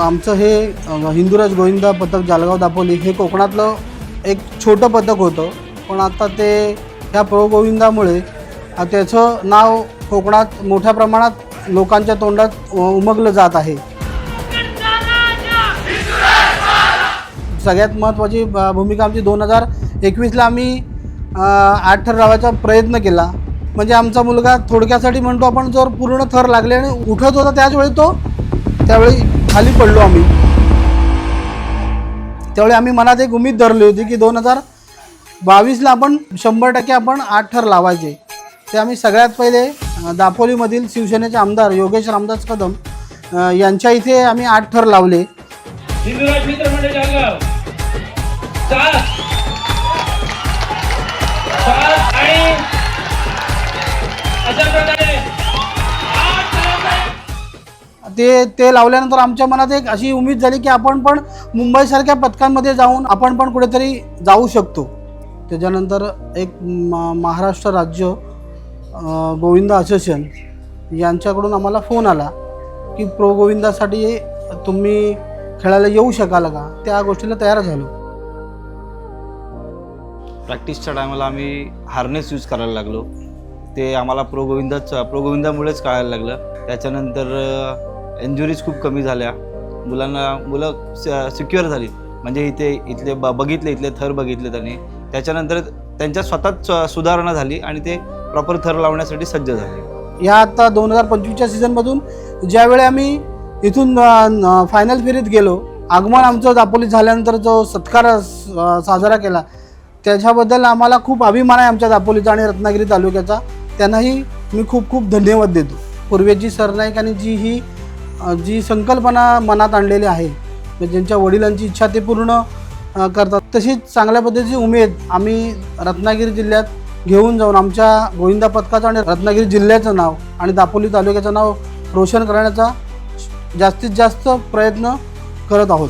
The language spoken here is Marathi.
आमचं हे हिंदुराज गोविंदा पथक जालगाव दापोली हे कोकणातलं एक छोटं पथक होतं. पण आता ते ह्या गोविंदामुळे त्याचं नाव कोकणात मोठ्या प्रमाणात लोकांच्या तोंडात उमगलं जात आहे. सगळ्यात महत्त्वाची भूमिका आमची दोन हजार एकवीसला आम्ही आठ ठरावाचा प्रयत्न केला. म्हणजे आमचा मुलगा थोडक्यासाठी म्हणतो आपण जर पूर्ण थर लागले आणि उठत होता त्याचवेळी तो त्यावेळी खाली पडलो आम्ही. त्यावेळी आम्ही मनात एक उमेद धरली होती की दोन हजार बावीसला आपण शंभर टक्के आपण आठ थर लावायचे. ते आम्ही सगळ्यात पहिले दापोलीमधील शिवसेनेचे आमदार योगेश रामदास कदम यांच्या इथे आम्ही आठ थर लावले. हिंदुराज मित्र ते ते लावल्यानंतर आमच्या मनात एक अशी उमेद झाली की आपण पण मुंबईसारख्या पथकांमध्ये जाऊन आपण पण कुठेतरी जाऊ शकतो. त्याच्यानंतर एक म- महाराष्ट्र राज्य गोविंदा असोसिएशन यांच्याकडून आम्हाला फोन आला की प्रो गोविंदासाठी तुम्ही खेळायला येऊ शकाल का? त्या गोष्टीला तयार झालो. प्रॅक्टिसच्या टायमाला आम्ही हार्नेस यूज करायला लागलो. ते आम्हाला प्रो गोविंदाच प्रो गोविंदामुळेच कळायला लागलं. त्याच्यानंतर इंजुरीज खूप कमी झाल्या. मुलांना मुलं सिक्युअर झाली. म्हणजे इथे इथले ब बघितले इथले थर बघितले त्यांनी. त्याच्यानंतर त्यांच्या स्वतःच सुधारणा झाली आणि ते प्रॉपर थर लावण्यासाठी सज्ज झाले. या आता दोन हजार पंचवीसच्या सीझनमधून ज्यावेळी आम्ही इथून फायनल फेरीत गेलो आगमन आमचं दापोलीत झाल्यानंतर जो सत्कार साजरा केला त्याच्याबद्दल आम्हाला खूप अभिमान आहे आमच्या दापोलीचा आणि रत्नागिरी तालुक्याचा. त्यांनाही मी खूप खूप धन्यवाद देतो. पूर्वेजी आणि जी ही जी संकल्पना मनात आणलेली आहे म्हणजे ज्यांच्या वडिलांची इच्छा ते पूर्ण करतात. तशीच चांगल्या पद्धतीची उमेद आम्ही रत्नागिरी जिल्ह्यात घेऊन जाऊन आमच्या गोविंदा पथकाचं आणि रत्नागिरी जिल्ह्याचं नाव आणि दापोली तालुक्याचं नाव रोशन करण्याचा जास्तीत जास्त प्रयत्न करत आहोत.